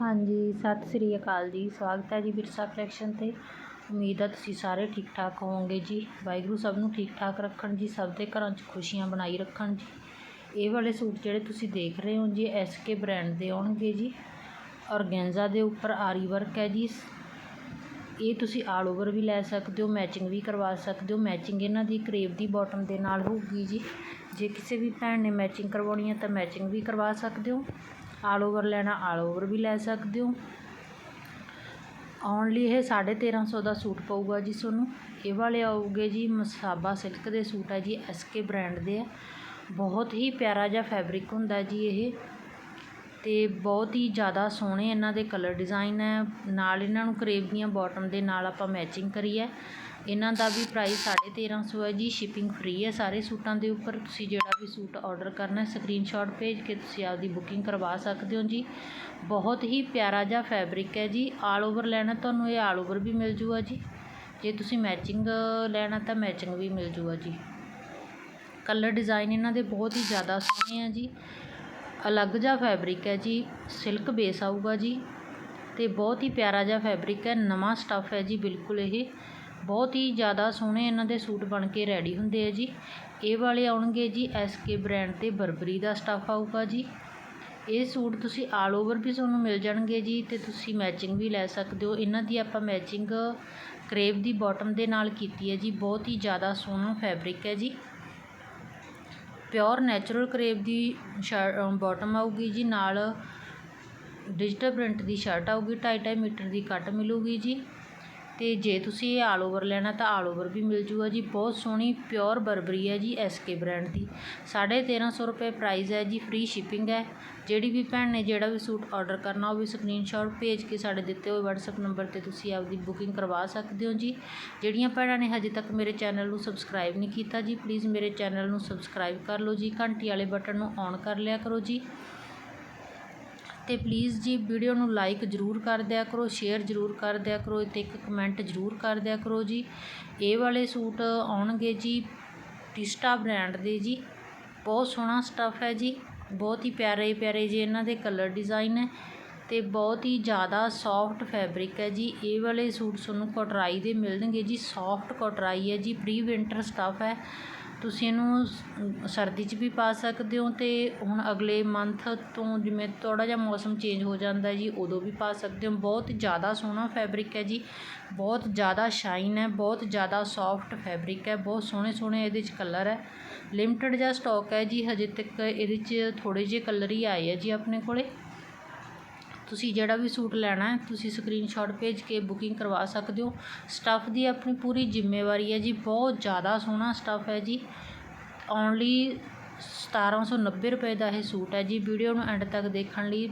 ਹਾਂਜੀ, ਸਤਿ ਸ੍ਰੀ ਅਕਾਲ ਜੀ, ਸਵਾਗਤ ਹੈ ਜੀ ਵਿਰਸਾ ਕਲੈਕਸ਼ਨ 'ਤੇ। ਉਮੀਦ ਹੈ ਤੁਸੀਂ ਸਾਰੇ ਠੀਕ ਠਾਕ ਹੋਵੋਗੇ ਜੀ। ਵਾਹਿਗੁਰੂ ਸਭ ਨੂੰ ਠੀਕ ਠਾਕ ਰੱਖਣ ਜੀ, ਸਭ ਦੇ ਘਰਾਂ 'ਚ ਖੁਸ਼ੀਆਂ ਬਣਾਈ ਰੱਖਣ ਜੀ। ਇਹ ਵਾਲੇ ਸੂਟ ਜਿਹੜੇ ਤੁਸੀਂ ਦੇਖ ਰਹੇ ਹੋ ਜੀ ਐਸਕੇ ਬ੍ਰਾਂਡ ਦੇ ਆਉਣਗੇ ਜੀ। ਔਰਗੈਂਜ਼ਾ ਦੇ ਉੱਪਰ ਆਰੀ ਵਰਕ ਹੈ ਜੀ। ਇਹ ਤੁਸੀਂ ਆਲ ਓਵਰ ਵੀ ਲੈ ਸਕਦੇ ਹੋ ਮੈਚਿੰਗ ਵੀ ਕਰਵਾ ਸਕਦੇ ਹੋ। ਮੈਚਿੰਗ ਇਹਨਾਂ ਦੀ ਕਰੇਬ ਦੀ ਬਾਟਮ ਦੇ ਨਾਲ ਹੋਊਗੀ ਜੀ। ਜੇ ਕਿਸੇ ਵੀ ਭੈਣ ਨੇ ਮੈਚਿੰਗ ਕਰਵਾਉਣੀ ਹੈ ਤਾਂ ਮੈਚਿੰਗ ਵੀ ਕਰਵਾ ਸਕਦੇ ਹੋ। ਆਲ ਓਵਰ ਲੈਣਾ, ਆਲ ਓਵਰ ਵੀ ਲੈ ਸਕਦੇ ਹੋ। ਆਉਣ ਲਈ ਇਹ 1350 ਦਾ ਸੂਟ ਪਊਗਾ ਜੀ ਤੁਹਾਨੂੰ। ਇਹ ਵਾਲੇ ਆਉਗੇ ਜੀ ਮਸਾਬਾ ਸਿਲਕ ਦੇ ਸੂਟ ਆ ਜੀ ਐਸਕੇ ਬ੍ਰਾਂਡ ਦੇ ਆ। ਬਹੁਤ ਹੀ ਪਿਆਰਾ ਜਿਹਾ ਫੈਬਰਿਕ ਹੁੰਦਾ ਜੀ ਇਹ। ਅਤੇ ਬਹੁਤ ਹੀ ਜ਼ਿਆਦਾ ਸੋਹਣੇ ਇਹਨਾਂ ਦੇ ਕਲਰ ਡਿਜ਼ਾਇਨ ਹੈ। ਨਾਲ ਇਹਨਾਂ ਨੂੰ ਕਰੇਬ ਦੀਆਂ ਬੋਟਮ ਦੇ ਨਾਲ ਆਪਾਂ ਮੈਚਿੰਗ ਕਰੀ ਹੈ ਇਹਨਾਂ ਦਾ ਵੀ ਪ੍ਰਾਈਸ 1350 ਹੈ ਜੀ। ਸ਼ਿਪਿੰਗ ਫ੍ਰੀ ਹੈ ਸਾਰੇ ਸੂਟਾਂ ਦੇ ਉੱਪਰ। ਤੁਸੀਂ ਜਿਹੜਾ ਵੀ ਸੂਟ ਆਰਡਰ ਕਰਨਾ ਹੈ ਸਕਰੀਨਸ਼ਾਟ ਭੇਜ ਕੇ ਤੁਸੀਂ ਆਪਦੀ ਬੁਕਿੰਗ ਕਰਵਾ ਸਕਦੇ ਹੋ ਜੀ। ਬਹੁਤ ਹੀ ਪਿਆਰਾ ਜਿਹਾ ਫੈਬਰਿਕ ਹੈ ਜੀ। ਆਲ ਓਵਰ ਲੈਣਾ ਤੁਹਾਨੂੰ ਇਹ ਆਲ ਓਵਰ ਵੀ ਮਿਲ ਜੂਗਾ ਜੀ। ਜੇ ਤੁਸੀਂ ਮੈਚਿੰਗ ਲੈਣਾ ਤਾਂ ਮੈਚਿੰਗ ਵੀ ਮਿਲ ਜੂਗਾ ਜੀ। ਕਲਰ ਡਿਜ਼ਾਈਨ ਇਹਨਾਂ ਦੇ ਬਹੁਤ ਹੀ ਜ਼ਿਆਦਾ ਸੋਹਣੇ ਆ ਜੀ। ਅਲੱਗ ਜਿਹਾ ਫੈਬਰਿਕ ਹੈ ਜੀ ਸਿਲਕ ਬੇਸ ਆਊਗਾ ਜੀ ਅਤੇ ਬਹੁਤ ਹੀ ਪਿਆਰਾ ਜਿਹਾ ਫੈਬਰਿਕ ਹੈ, ਨਵਾਂ ਸਟੱਫ ਹੈ ਜੀ, ਬਿਲਕੁਲ ਇਹ। ਬਹੁਤ ਹੀ ਜ਼ਿਆਦਾ ਸੋਹਣੇ ਇਹਨਾਂ ਦੇ ਸੂਟ ਬਣ ਕੇ ਰੈਡੀ ਹੁੰਦੇ ਆ ਜੀ। ਇਹ ਵਾਲੇ ਆਉਣਗੇ ਜੀ ਐਸਕੇ ਬ੍ਰਾਂਡ ਤੇ ਬਰਬਰੀ ਦਾ ਸਟੱਫ ਆਊਗਾ ਜੀ। ਇਹ ਸੂਟ ਤੁਸੀਂ ਆਲ ਓਵਰ ਵੀ ਤੁਹਾਨੂੰ ਮਿਲ ਜਾਣਗੇ ਜੀ ਤੇ ਤੁਸੀਂ ਮੈਚਿੰਗ ਵੀ ਲੈ ਸਕਦੇ ਹੋ। ਇਹਨਾਂ ਦੀ ਆਪਾਂ ਮੈਚਿੰਗ ਕਰੇਵ ਦੀ ਬਾਟਮ ਦੇ ਨਾਲ ਕੀਤੀ ਹੈ ਜੀ। ਬਹੁਤ ਹੀ ਜ਼ਿਆਦਾ ਸੋਹਣਾ ਫੈਬਰਿਕ ਹੈ ਜੀ। ਪਿਓਰ ਨੈਚੁਰਲ ਕਰੇਬ ਦੀ ਸ਼ਰ ਬੋਟਮ ਆਊਗੀ ਜੀ, ਨਾਲ ਡਿਜੀਟਲ ਪ੍ਰਿੰਟ ਦੀ ਸ਼ਰਟ ਆਊਗੀ 2.5 ਮੀਟਰ ਦੀ ਕੱਟ ਮਿਲੂਗੀ ਜੀ। ਅਤੇ ਜੇ ਤੁਸੀਂ ਇਹ ਆਲ ਓਵਰ ਲੈਣਾ ਤਾਂ ਆਲ ਓਵਰ ਵੀ ਮਿਲ ਜੂਗਾ ਜੀ। ਬਹੁਤ ਸੋਹਣੀ ਪਿਓਰ ਬਰਬਰੀ ਹੈ ਜੀ ਐਸਕੇ ਬ੍ਰੈਂਡ ਦੀ। 1350 ਰੁਪਏ ਪ੍ਰਾਈਜ਼ ਹੈ ਜੀ ਫ੍ਰੀ ਸ਼ਿਪਿੰਗ ਹੈ। ਜਿਹੜੀ ਵੀ ਭੈਣ ਨੇ ਜਿਹੜਾ ਵੀ ਸੂਟ ਆਰਡਰ ਕਰਨਾ, ਉਹ ਵੀ ਸਕਰੀਨਸ਼ਾਟ ਭੇਜ ਕੇ ਸਾਡੇ ਦਿੱਤੇ ਹੋਏ WhatsApp ਨੰਬਰ ਤੇ ਤੁਸੀਂ ਆਪਦੀ ਬੁਕਿੰਗ ਕਰਵਾ ਸਕਦੇ ਹੋ ਜੀ। ਜਿਹੜੀਆਂ ਭੈਣਾਂ ਨੇ ਹਜੇ ਤੱਕ ਮੇਰੇ ਚੈਨਲ ਨੂੰ ਸਬਸਕ੍ਰਾਈਬ ਨਹੀਂ ਕੀਤਾ ਜੀ ਪਲੀਜ਼ ਮੇਰੇ ਚੈਨਲ ਨੂੰ ਸਬਸਕ੍ਰਾਈਬ ਕਰ ਲਓ ਜੀ। ਘੰਟੀ ਵਾਲੇ ਬਟਨ ਨੂੰ ਔਨ ਕਰ ਲਿਆ ਕਰੋ ਜੀ। ਅਤੇ ਪਲੀਜ਼ ਜੀ ਵੀਡੀਓ ਨੂੰ ਲਾਈਕ ਜ਼ਰੂਰ ਕਰ ਦਿਆ ਕਰੋ ਸ਼ੇਅਰ ਜ਼ਰੂਰ ਕਰ ਦਿਆ ਕਰੋ ਅਤੇ ਇੱਕ ਕਮੈਂਟ ਜ਼ਰੂਰ ਕਰ ਦਿਆ ਕਰੋ ਜੀ। ਇਹ ਵਾਲੇ ਸੂਟ ਆਉਣਗੇ ਜੀ ਟਿਸਟਾ ਬ੍ਰਾਂਡ ਦੇ ਜੀ। ਬਹੁਤ ਸੋਹਣਾ ਸਟੱਫ ਹੈ ਜੀ। ਬਹੁਤ ਹੀ ਪਿਆਰੇ ਪਿਆਰੇ ਜੀ ਇਹਨਾਂ ਦੇ ਕਲਰ ਡਿਜ਼ਾਈਨ ਹੈ ਤੇ ਬਹੁਤ ਹੀ ਜ਼ਿਆਦਾ ਸੌਫਟ ਫੈਬਰਿਕ ਹੈ ਜੀ। ਇਹ ਵਾਲੇ ਸੂਟ ਤੁਹਾਨੂੰ ਕੋਟਰਾਈ ਦੇ ਮਿਲਣਗੇ ਜੀ। ਸੌਫਟ ਕੋਟਰਾਈ ਹੈ ਜੀ। ਪ੍ਰੀ ਵਿੰਟਰ ਸਟੱਫ ਹੈ। ਤੁਸੀਂ ਇਹਨੂੰ ਸਰਦੀ 'ਚ ਵੀ ਪਾ ਸਕਦੇ ਹੋ ਅਤੇ ਹੁਣ ਅਗਲੇ ਮੰਥ ਤੋਂ ਜਿਵੇਂ ਥੋੜ੍ਹਾ ਜਿਹਾ ਮੌਸਮ ਚੇਂਜ ਹੋ ਜਾਂਦਾ ਜੀ, ਉਦੋਂ ਵੀ ਪਾ ਸਕਦੇ ਹੋ। ਬਹੁਤ ਜ਼ਿਆਦਾ ਸੋਹਣਾ ਫੈਬਰਿਕ ਹੈ ਜੀ। ਬਹੁਤ ਜ਼ਿਆਦਾ ਸ਼ਾਈਨ ਹੈ, ਬਹੁਤ ਜ਼ਿਆਦਾ ਸੋਫਟ ਫੈਬਰਿਕ ਹੈ, ਬਹੁਤ ਸੋਹਣੇ ਸੋਹਣੇ ਇਹਦੇ 'ਚ ਕਲਰ ਹੈ। ਲਿਮਟਿਡ ਜਿਹਾ ਸਟੋਕ ਹੈ ਜੀ, ਹਜੇ ਤੱਕ ਇਹਦੇ 'ਚ ਥੋੜ੍ਹੇ ਜਿਹੇ ਕਲਰ ਹੀ ਆਏ ਆ ਜੀ ਆਪਣੇ ਕੋਲ। ਤੁਸੀਂ ਜਿਹੜਾ ਵੀ ਸੂਟ ਲੈਣਾ ਹੈ, ਤੁਸੀਂ ਸਕਰੀਨਸ਼ਾਟ ਭੇਜ ਕੇ ਬੁਕਿੰਗ ਕਰਵਾ ਸਕਦੇ ਹੋ। ਸਟੱਫ ਦੀ ਆਪਣੀ ਪੂਰੀ ਜ਼ਿੰਮੇਵਾਰੀ ਹੈ ਜੀ, ਬਹੁਤ ਜ਼ਿਆਦਾ ਸੋਹਣਾ ਸਟੱਫ ਹੈ ਜੀ। ਓਨਲੀ 1790 ਰੁਪਏ ਦਾ ਇਹ ਸੂਟ ਹੈ ਜੀ ਵੀਡੀਓ ਨੂੰ ਐਂਡ ਤੱਕ ਦੇਖਣ ਲਈ।